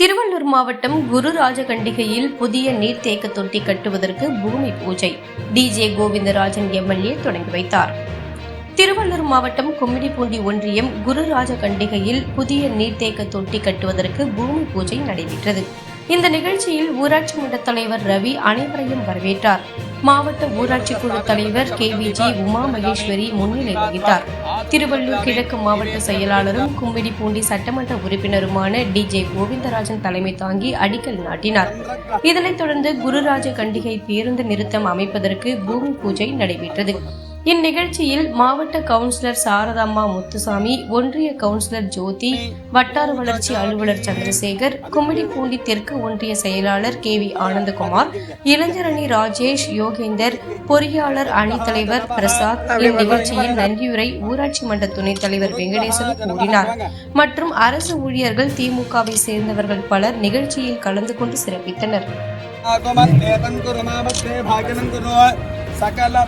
திருவள்ளூர் மாவட்டம் குருராஜகண்டிகையில் புதிய நீர்த்தேக்க தொட்டி கட்டுவதற்கு பூமி பூஜை. டிஜே கோவிந்தராஜன் எம்எல்ஏ தொடங்கி வைத்தார். திருவள்ளூர் மாவட்டம் கும்மிடிப்பூண்டி ஒன்றியம் குருராஜகண்டிகையில் புதிய நீர்த்தேக்க தொட்டி கட்டுவதற்கு பூமி பூஜை நடைபெற்றது. இந்த நிகழ்ச்சியில் ஊராட்சி மன்ற தலைவர் ரவி அனைவரையும் வரவேற்றார். மாவட்ட ஊராட்சி குழு தலைவர் கே விஜி உமா மகேஸ்வரி முன்னிலை வகித்தார். திருவள்ளூர் கிழக்கு மாவட்ட செயலாளரும் கும்மிடிப்பூண்டி சட்டமன்ற உறுப்பினருமான டிஜே கோவிந்தராஜன் தலைமை தாங்கி அடிக்கல் நாட்டினார். இதனைத் தொடர்ந்து குருராஜ கண்டிகை பேருந்து நிறுத்தம் அமைப்பதற்கு பூமி பூஜை நடைபெற்றது. இந்நிகழ்ச்சியில் மாவட்ட கவுன்சிலர் சாரதாம்மா முத்துசாமி ஒன்றிய கவுன்சிலர் ஜோதி வட்டார வளர்ச்சி அலுவலர் சந்திரசேகர் கும்மிடிப்பூண்டி தெற்கு ஒன்றிய செயலாளர் கே வி ஆனந்தகுமார் இளைஞரணி ராஜேஷ் யோகேந்தர் பொறியாளர் அணி தலைவர் பிரசாத் இந்நிகழ்ச்சியில் நன்றியுரை ஊராட்சி மன்ற துணைத் தலைவர் வெங்கடேசன் கூறினார். மற்றும் அரசு ஊழியர்கள் திமுகவை சேர்ந்தவர்கள் பலர் நிகழ்ச்சியில் கலந்து கொண்டு சிறப்பித்தனர். சகல